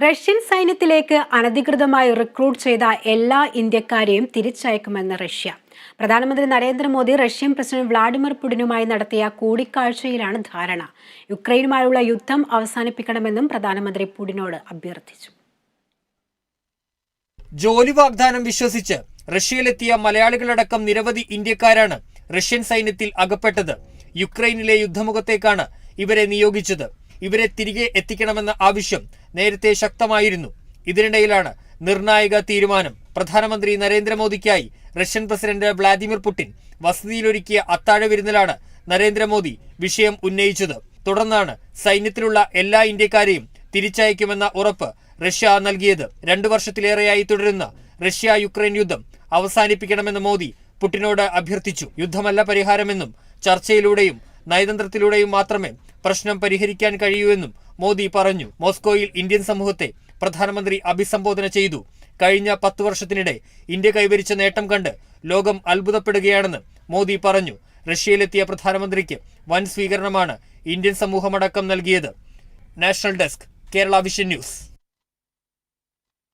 Russian സൈന്യത്തിലേക്ക് അനധികൃതമായി recruit ചെയ്ത എല്ലാ ഇന്ത്യക്കാരെയും തിരിച്ചയക്കുമെന്ന് റഷ്യ. പ്രധാനമന്ത്രി നരേന്ദ്രമോദി റഷ്യൻ പ്രസിഡന്റ് വ്ളാഡിമിർ പുടിനുമായി നടത്തിയ കൂടിക്കാഴ്ചയിലാണ് ധാരണ. യുക്രൈനുമായുള്ള യുദ്ധം അവസാനിപ്പിക്കണമെന്നും പ്രധാനമന്ത്രി പുടിനോട് അഭ്യർത്ഥിച്ചു. ജോലി വാഗ്ദാനം വിശ്വസിച്ച് റഷ്യയിലെത്തിയ മലയാളികളടക്കം നിരവധി ഇന്ത്യക്കാരാണ് റഷ്യൻ സൈന്യത്തിൽ അകപ്പെട്ടത്. യുക്രൈനിലെ യുദ്ധമുഖത്തേക്കാണ് ഇവരെ നിയോഗിച്ചത്. ഇവരെ തിരികെ എത്തിക്കണമെന്ന ആവശ്യം നേരത്തെ ശക്തമായിരുന്നു. ഇതിനിടയിലാണ് നിർണായക തീരുമാനം. പ്രധാനമന്ത്രി നരേന്ദ്രമോദിക്കായി റഷ്യൻ പ്രസിഡന്റ് വ്ളാദിമിർ പുടിൻ വസതിയിലൊരുക്കിയ അത്താഴ വിരുന്നിലാണ് നരേന്ദ്രമോദി വിഷയം ഉന്നയിച്ചത്. തുടർന്നാണ് സൈന്യത്തിലുള്ള എല്ലാ ഇന്ത്യക്കാരെയും തിരിച്ചയക്കുമെന്ന ഉറപ്പ് റഷ്യ നൽകിയത്. രണ്ടു വർഷത്തിലേറെയായി തുടരുന്ന റഷ്യ യുക്രൈൻ യുദ്ധം അവസാനിപ്പിക്കണമെന്ന് മോദി പുടിനോട് അഭ്യർത്ഥിച്ചു. യുദ്ധമല്ല പരിഹാരമെന്നും ചർച്ചയിലൂടെയും നയതന്ത്രത്തിലൂടെയും മാത്രമേ പ്രശ്നം പരിഹരിക്കാൻ കഴിയൂവെന്നും മോദി പറഞ്ഞു. മോസ്കോയിൽ ഇന്ത്യൻ സമൂഹത്തെ പ്രധാനമന്ത്രി അഭിസംബോധന ചെയ്തു. കഴിഞ്ഞ പത്തു വർഷത്തിനിടെ ഇന്ത്യ കൈവരിച്ച നേട്ടം കണ്ട് ലോകം അത്ഭുതപ്പെടുകയാണെന്ന് മോദി പറഞ്ഞു. റഷ്യയിലെത്തിയ പ്രധാനമന്ത്രിക്ക് വൻ സ്വീകരണമാണ് ഇന്ത്യൻ സമൂഹമടക്കം നൽകിയത്. National desk Kerala vision news.